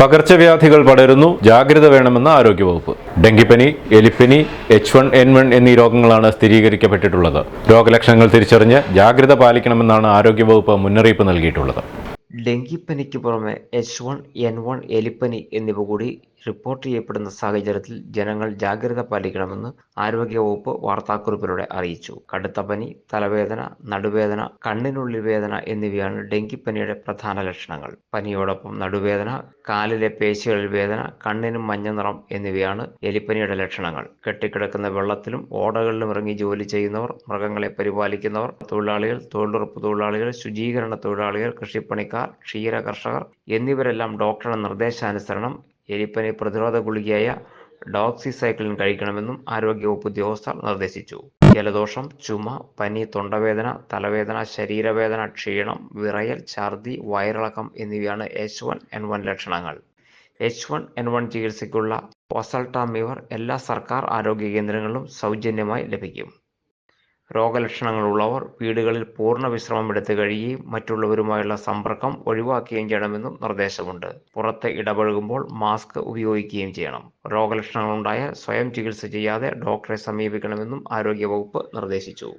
പകർച്ചവ്യാധികൾ പടരുന്നു ജാഗ്രത വേണമെന്ന് ആരോഗ്യവകുപ്പ്. ഡെങ്കിപ്പനി എലിപ്പനി എച്ച് വൺ എൻ വൺ എന്നീ രോഗങ്ങളാണ് സ്ഥിരീകരിക്കപ്പെട്ടിട്ടുള്ളത്. രോഗലക്ഷണങ്ങൾ തിരിച്ചറിഞ്ഞ് ജാഗ്രത പാലിക്കണമെന്നാണ് ആരോഗ്യവകുപ്പ് മുന്നറിയിപ്പ് നൽകിയിട്ടുള്ളത്. ഡെങ്കിപ്പനിക്ക് പുറമെ എച്ച് വൺ എൻ വൺ എലിപ്പനി എന്നിവ കൂടി റിപ്പോർട്ട് ചെയ്യപ്പെടുന്ന സാഹചര്യത്തിൽ ജനങ്ങൾ ജാഗ്രത പാലിക്കണമെന്ന് ആരോഗ്യവകുപ്പ് വാർത്താക്കുറിപ്പിലൂടെ അറിയിച്ചു. കടുത്ത പനി തലവേദന നടുവേദന കണ്ണിനുള്ളിൽ വേദന എന്നിവയാണ് ഡെങ്കിപ്പനിയുടെ പ്രധാന ലക്ഷണങ്ങൾ. പനിയോടൊപ്പം നടുവേദന കാലിലെ പേശികളിൽ വേദന കണ്ണിനും മഞ്ഞ നിറം എന്നിവയാണ് എലിപ്പനിയുടെ ലക്ഷണങ്ങൾ. കെട്ടിക്കിടക്കുന്ന വെള്ളത്തിലും ഓടകളിലും ഇറങ്ങി ജോലി ചെയ്യുന്നവർ മൃഗങ്ങളെ പരിപാലിക്കുന്നവർ തൊഴിലാളികൾ തൊഴിലുറപ്പ് തൊഴിലാളികൾ ശുചീകരണ തൊഴിലാളികൾ കൃഷിപ്പണിക്കാർ ക്ഷീര കർഷകർ എന്നിവരെല്ലാം ഡോക്ടറുടെ നിർദ്ദേശാനുസരണം എലിപ്പനി പ്രതിരോധ ഗുളികയായ ഡോക്സിസൈക്ലിൻ കഴിക്കണമെന്നും ആരോഗ്യവകുപ്പ് ഉദ്യോഗസ്ഥർ നിർദ്ദേശിച്ചു. ജലദോഷം ചുമ പനി തൊണ്ടവേദന തലവേദന ശരീരവേദന ക്ഷീണം വിറയൽ ഛർദി വയറിളക്കം എന്നിവയാണ് എച്ച് വൺ എൻ വൺ ലക്ഷണങ്ങൾ. എച്ച് വൺ എൻ വൺ ചികിത്സയ്ക്കുള്ള ഒസൾട്ടാമിവർ എല്ലാ സർക്കാർ ആരോഗ്യ കേന്ദ്രങ്ങളിലും സൗജന്യമായി ലഭിക്കും. രോഗലക്ഷണങ്ങളുള്ളവർ വീടുകളിൽ പൂർണ വിശ്രമം എടുത്ത് കഴിയുകയും മറ്റുള്ളവരുമായുള്ള സമ്പർക്കം ഒഴിവാക്കുകയും ചെയ്യണമെന്നും നിർദ്ദേശമുണ്ട്. പുറത്ത് ഇടപഴകുമ്പോൾ മാസ്ക് ഉപയോഗിക്കുകയും ചെയ്യണം. രോഗലക്ഷണങ്ങളുണ്ടായാൽ സ്വയം ചികിത്സ ചെയ്യാതെ ഡോക്ടറെ സമീപിക്കണമെന്നും ആരോഗ്യവകുപ്പ് നിർദ്ദേശിച്ചു.